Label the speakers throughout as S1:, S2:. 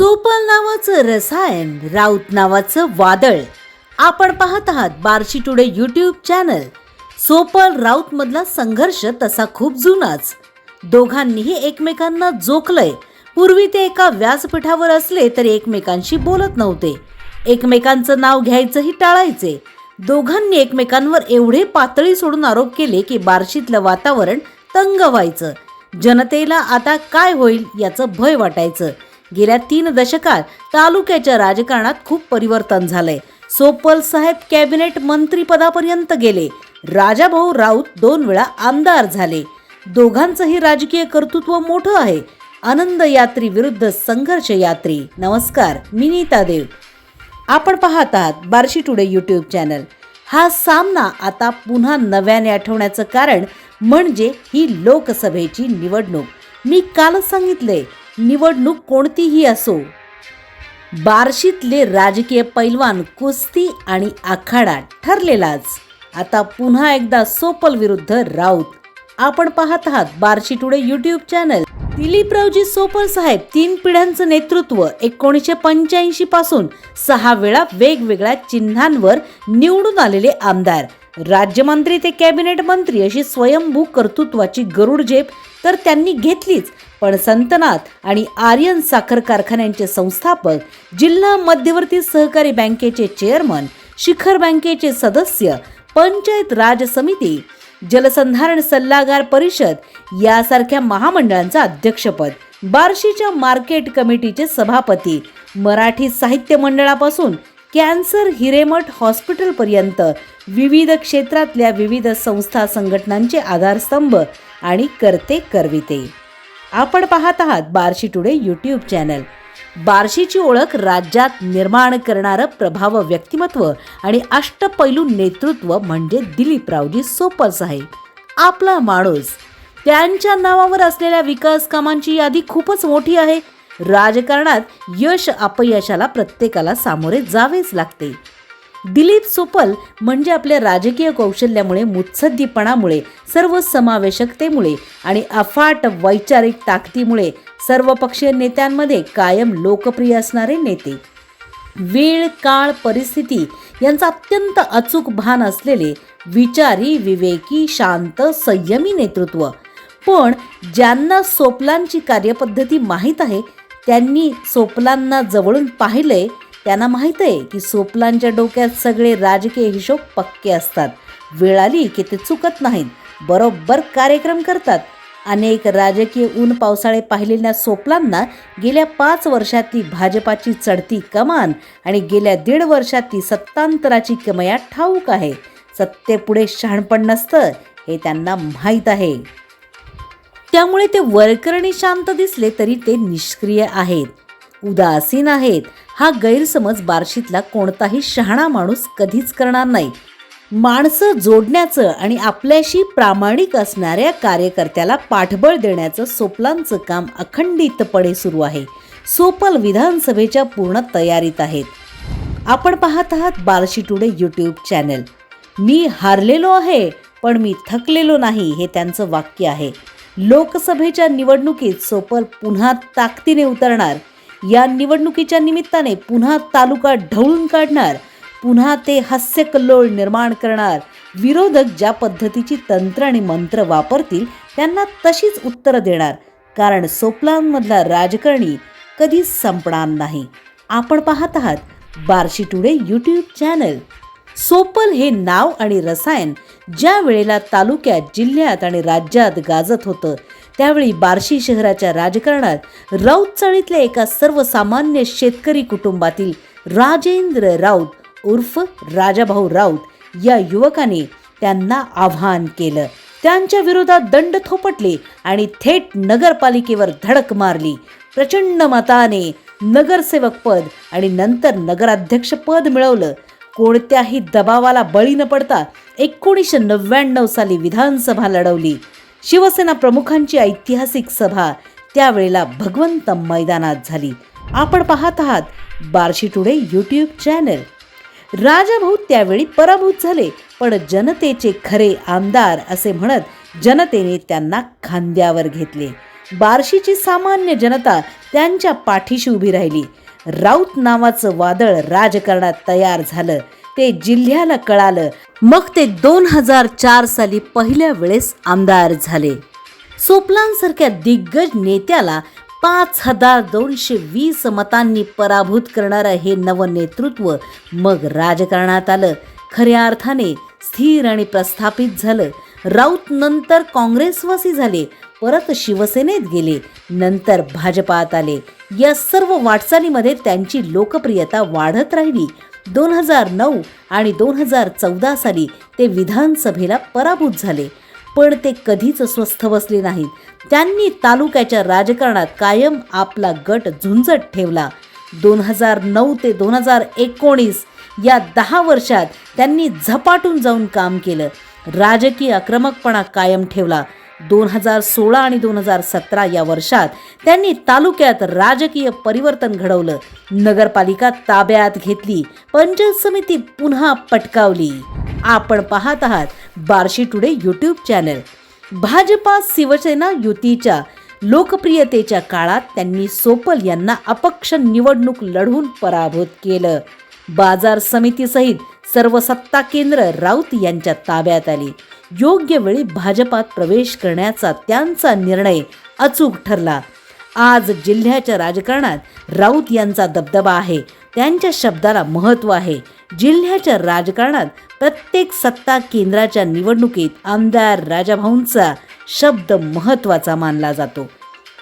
S1: सोपल नावाचं रसायन राऊत नावाचं वादळ. आपण पाहत आहात Barshi today YouTube channel Sopal Raut मधला संघर्ष तसा खूप जुनाच. दोघांनीही एकमेकांना जोखलंय. पूर्वी ते एका व्यासपीठावर असले तरी एकमेकांशी बोलत नव्हते. एकमेकांचं नाव घ्यायचंही टाळायचे. दोघांनी एकमेकांवर एवढे पातळी सोडून आरोप केले की बार्शीतलं वातावरण तंग व्हायचं. जनतेला आता काय होईल याचं भय वाटायचं. गेल्या तीन दशकात तालुक्याच्या राजकारणात खूप परिवर्तन झालंय. सोपल साहेब कॅबिनेट मंत्रीपदापर्यंत गेले. राजाभाऊ राऊत दोन वेळा आमदार झाले. दोघांचंही राजकीय कर्तृत्व मोठं आहे. आनंद यात्री विरुद्ध संघर्ष यात्री. नमस्कार मी नीता देव. आपण पाहत आहात बार्शी टुडे यूट्यूब चॅनल. हा सामना आता पुन्हा नव्याने आठवण्याचं कारण म्हणजे ही लोकसभेची निवडणूक. मी कालच सांगितले निवडणूक कोणतीही असो बार्शीतले राजकीय पैलवान कुस्ती आणि आखाडा ठरलेलाच. आता पुन्हा एकदा सोपल विरुद्ध राऊत. आपण पाहत आहात Barshi today YouTube channel दिलीपरावजी Sopal साहेब तीन पिढ्यांचं नेतृत्व एकोणीसशे पंच्याऐंशी पासून सहा वेळा वेगवेगळ्या चिन्हांवर निवडून आलेले आमदार. राज्यमंत्री ते कॅबिनेट मंत्री अशी स्वयंभू कर्तृत्वाची गरुड झेप तर त्यांनी घेतलीच. पण संतनाथ आणि आर्यन साखर कारखान्यांचे संस्थापक जिल्हा मध्यवर्ती सहकारी बँकेचे चेअरमन शिखर बँकेचे सदस्य पंचायत राज समिती जलसंधारण सल्लागार परिषद यासारख्या महामंडळांचं अध्यक्षपद बार्शीच्या मार्केट कमिटीचे सभापती मराठी साहित्य मंडळापासून कॅन्सर हिरेमठ हॉस्पिटलपर्यंत विविध क्षेत्रातल्या विविध संस्था संघटनांचे आधारस्तंभ आणि करते करविते. आपण पाहत आहात बार्शी टुडे यूट्यूब चॅनल. बार्शीची ओळख राज्यात निर्माण करणारं प्रभाव व्यक्तिमत्व आणि अष्टपैलू नेतृत्व म्हणजे दिलीपरावजी सोपर साहेब आपला माणूस. त्यांच्या नावावर असलेल्या विकास कामांची यादी खूपच मोठी आहे. राजकारणात यश अपयशाला प्रत्येकाला सामोरे जावेच लागते. दिलीप सोपल म्हणजे आपल्या राजकीय कौशल्यामुळे मुत्सद्दीपणामुळे सर्व समावेशकतेमुळे आणि अफाट वैचारिक ताकदीमुळे सर्वपक्षीय नेत्यांमध्ये कायम लोकप्रिय असणारे नेते. वेळ काळ परिस्थिती यांचा अत्यंत अचूक भान असलेले विचारी विवेकी शांत संयमी नेतृत्व. पण ज्यांना सोपलांची कार्यपद्धती माहीत आहे त्यांनी सोपलांना जवळून पाहिलंय त्यांना माहीत आहे की सोपलांच्या डोक्यात सगळे राजकीय हिशोब पक्के असतात. वेळ आली की ते चुकत नाहीत. बरोबर कार्यक्रम करतात. अनेक राजकीय ऊन पावसाळे पाहिलेल्या सोपलांना गेल्या पाच वर्षातली भाजपाची चढती कमान आणि गेल्या दीड वर्षातली सत्तांतराची कमया ठाऊक आहे. सत्तेपुढे शहाणपण नसतं हे त्यांना माहीत आहे. त्यामुळे ते वरकरणी शांत दिसले तरी ते निष्क्रिय आहेत. उदासीन आहेत. हा गैरसमज बार्शीतला कोणताही शहाणा माणूस कधीच करणार नाही. माणसं जोडण्याचं आणि आपल्याशी प्रामाणिक असणाऱ्या कार्यकर्त्याला पाठबळ देण्याचं सोपलांचं काम अखंडितपणे सुरू आहे. सोपल विधानसभेच्या पूर्ण तयारीत आहेत. आपण पाहत आहात बार्शी टुडे यूट्यूब चॅनल. मी हारलेलो आहे पण मी थकलेलो नाही हे त्यांचं वाक्य आहे. लोकसभेच्या निवडणुकीत सोपल पुन्हा ताकदीने उतरणार या निवडणुकीच्या निमित्ताने पुन्हा तालुका ढवळून काढणार पुन्हा ते हास्यकल्लोळ निर्माण करणार. विरोधक ज्या पद्धतीची तंत्र आणि मंत्र वापरतील त्यांना तशीच उत्तरं देणार. कारण सोपलांमधला राजकारणी कधीच संपणार नाही. आपण पाहत आहात Barshi today YouTube channel. Sopal हे नाव आणि रसायन ज्या वेळेला तालुक्यात जिल्ह्यात आणि राज्यात गाजत होतं त्यावेळी बार्शी शहराच्या राजकारणात राऊत चाळीतल्या एका सर्वसामान्य शेतकरी कुटुंबातील राजेंद्र राऊत उर्फ राजाभाऊ राऊत या युवकाने त्यांना आव्हान केलं. त्यांच्या विरोधात दंड थोपटले आणि थेट नगरपालिकेवर धडक मारली. प्रचंड मताने नगरसेवक पद आणि नंतर नगराध्यक्ष पद मिळवलं. कोणत्याही दबावाला बळी न पडता एकोणीसशे नव्याण्णव साली विधानसभा लढवली. शिवसेना प्रमुखांची ऐतिहासिक सभा त्यावेळेला भगवंत मैदानात झाली. आपण पाहत आहात Barshi today YouTube channel. Rajbhau त्यावेळी पराभूत झाले पण जनतेचे खरे आमदार असे म्हणत जनतेने त्यांना खांद्यावर घेतले. बार्शीची सामान्य जनता त्यांच्या पाठीशी उभी राहिली. राऊत नावाचं वादळ राजकारणात तयार झालं. ते जिल्ह्याला कळालं. मग ते दोन हजार चार साली पहिल्या वेळेस आमदार झाले. सोपलांसारख्या दिग्गज नेत्याला पाच हजार दोनशे वीस मतांनी पराभूत करणारं हे नवनेतृत्व मग राजकारणात आलं. खऱ्या अर्थाने स्थिर आणि प्रस्थापित झालं. राऊत नंतर काँग्रेसवासी झाले परत शिवसेनेत गेले नंतर भाजपात आले. या सर्व वाटचालीमध्ये त्यांची लोकप्रियता वाढत राहिली. दोन हजार नऊ आणि दोन हजार चौदा साली ते विधानसभेला पराभूत झाले. पण ते कधीच स्वस्थ बसले नाहीत. त्यांनी तालुक्याच्या राजकारणात कायम आपला गट झुंजत ठेवला. दोन हजार नऊ ते दोन हजार एकोणीस या दहा वर्षात त्यांनी झपाटून जाऊन काम केलं. राजकीय आक्रमकपणा कायम ठेवला. दोन हजार सोळा आणि दोन हजार सतरा या वर्षात त्यांनी तालुक्यात राजकीय परिवर्तन घडवलं. नगरपालिका ताब्यात घेतली. पंचायत समिती पुन्हा पटकावली. आपण पाहत आहात Barshi today YouTube channel BJP Shivsena युतीच्या लोकप्रियतेच्या काळात त्यांनी सोपल यांना अपक्ष निवडणूक लढवून पराभूत केलं. बाजार समितीसहित सर्व सत्ता केंद्र राऊत यांच्या ताब्यात आली. योग्य वेळी भाजपात प्रवेश करण्याचा त्यांचा निर्णय अचूक ठरला. आज जिल्ह्याच्या राजकारणात राऊत यांचा दबदबा आहे. त्यांच्या शब्दाला महत्त्व आहे. जिल्ह्याच्या राजकारणात प्रत्येक सत्ता केंद्राच्या निवडणुकीत आमदार राजाभाऊंचा शब्द महत्त्वाचा मानला जातो.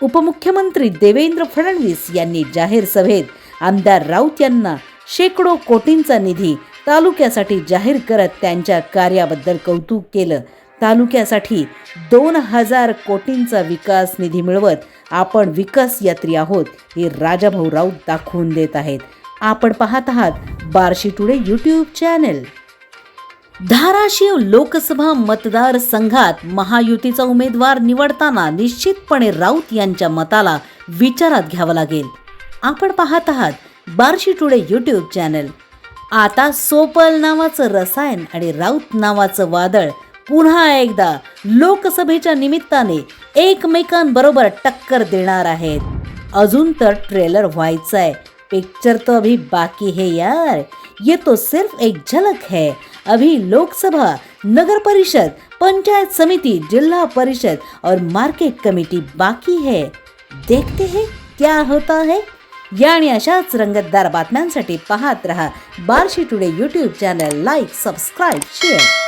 S1: उपमुख्यमंत्री देवेंद्र फडणवीस यांनी जाहीर सभेत आमदार राऊत यांना शेकडो कोटींचा निधी तालुक्यासाठी जाहीर करत त्यांच्या कार्याबद्दल कौतुक केलं. तालुक्यासाठी दोन हजार कोटींचा विकास निधी मिळवत आपण विकास यात्री आहोत हे राजाभाऊ राऊत दाखवून देत आहेत. आपण पाहत आहात Barshi today YouTube channel Dharashiv Lok Sabha मतदारसंघात महायुतीचा उमेदवार निवडताना निश्चितपणे राऊत यांच्या मताला विचारात घ्यावं लागेल. आपण पाहत आहात बार्शी टुडे यूट्यूब चॅनल आता सोपल नावाचं रसायन आणि राऊत नावाचं वादळ पुन्हा एकदा लोकसभेच्या निमित्ताने एकमेकांबरोबर टक्कर देणार आहेत. अजून तर ट्रेलर व्हायचा आहे पिक्चर तो अभी बाकी है यार. ये तो सिर्फ एक झलक है. अभी लोकसभा नगर परिषद पंचायत समिति जिला परिषद और मार्केट कमेटी बाकी है. देखते हैं क्या होता है। या आणि अशाच रंगतदार बातम्यांसाठी पाहत रहा Barshi today YouTube channel like subscribe share